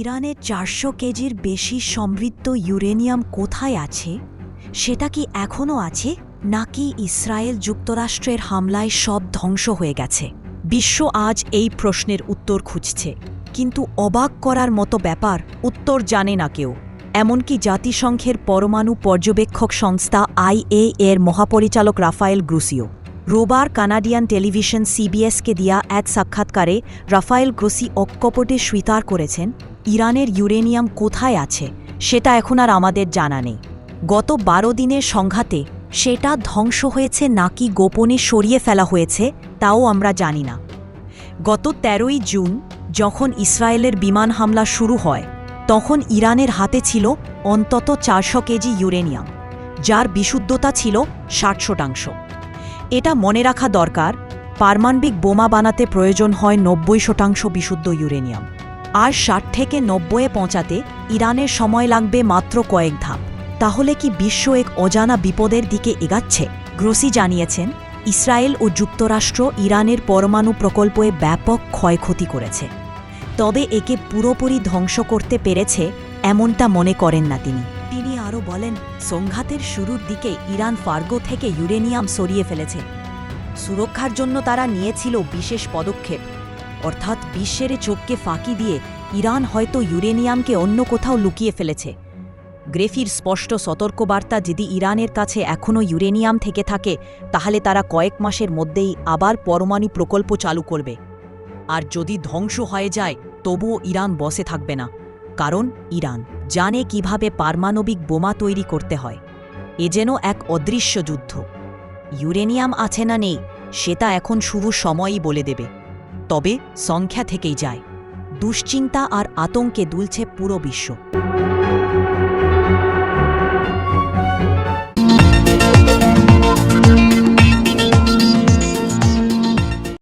ইরানে চারশো কেজির বেশি সমৃদ্ধ ইউরেনিয়াম কোথায় আছে? সেটা কি এখনও আছে, নাকি ইসরায়েল যুক্তরাষ্ট্রের হামলায় সব ধ্বংস হয়ে গেছে? বিশ্ব আজ এই প্রশ্নের উত্তর খুঁজছে। কিন্তু অবাক করার মতো ব্যাপার, উত্তর জানে না কেউ। এমনকি জাতিসংঘের পরমাণু পর্যবেক্ষক সংস্থা আইএ এর মহাপরিচালক রাফায়েল গ্রুসিও। রোবার কানাডিয়ান টেলিভিশন সিবিএসকে দিয়া এক সাক্ষাৎকারে রাফায়েল গ্রোসি অক্কপটে স্বীকার করেছেন ইরানের ইউরেনিয়াম কোথায় আছে সেটা এখন আর আমাদের জানা নেই। গত বারো দিনের সংঘাতে সেটা ধ্বংস হয়েছে নাকি গোপনে সরিয়ে ফেলা হয়েছে তাও আমরা জানি না। গত তেরোই জুন যখন ইসরায়েলের বিমান হামলা শুরু হয়, তখন ইরানের হাতে ছিল অন্তত চারশো কেজি ইউরেনিয়াম, যার বিশুদ্ধতা ছিল ষাট শতাংশ। এটা মনে রাখা দরকার, পারমাণবিক বোমা বানাতে প্রয়োজন হয় নব্বই শতাংশ বিশুদ্ধ ইউরেনিয়াম। আর ষাট থেকে নব্বইয়ে পৌঁছাতে ইরানের সময় লাগবে মাত্র কয়েক ধাপ। তাহলে কি বিশ্ব এক অজানা বিপদের দিকে এগাচ্ছে? গ্রোসি জানিয়েছেন, ইসরায়েল ও যুক্তরাষ্ট্র ইরানের পরমাণু প্রকল্পে ব্যাপক ক্ষয়ক্ষতি করেছে। তবে একে পুরোপুরি ধ্বংস করতে পেরেছে এমনটা মনে করেন না তিনি। তিনি আরও বলেন, সংঘাতের শুরুর দিকে ইরান ফার্গো থেকে ইউরেনিয়াম সরিয়ে ফেলেছে। সুরক্ষার জন্য তারা নিয়েছিল বিশেষ পদক্ষেপ। অর্থাৎ বিশ্বের চোখকে ফাঁকি দিয়ে ইরান হয়তো ইউরেনিয়ামকে অন্য কোথাও লুকিয়ে ফেলেছে। গ্রেফির স্পষ্ট সতর্কবার্তা যদি ইরানের কাছে এখনও ইউরেনিয়াম থেকে থাকে, তাহলে তারা কয়েক মাসের মধ্যেই আবার পরমাণু প্রকল্প চালু করবে। আর যদি ধ্বংস হয়ে যায়, তবুও ইরান বসে থাকবে না। কারণ ইরান জানে কীভাবে পারমাণবিক বোমা তৈরি করতে হয়। এ যেন এক অদৃশ্য যুদ্ধ। ইউরেনিয়াম আছে না নেই, সেটা এখন শুধু সময়ই বলে দেবে। তবে সংখ্যা থেকেই যায়। দুশ্চিন্তা আর আতঙ্কে দুলছে পুরো বিশ্ব।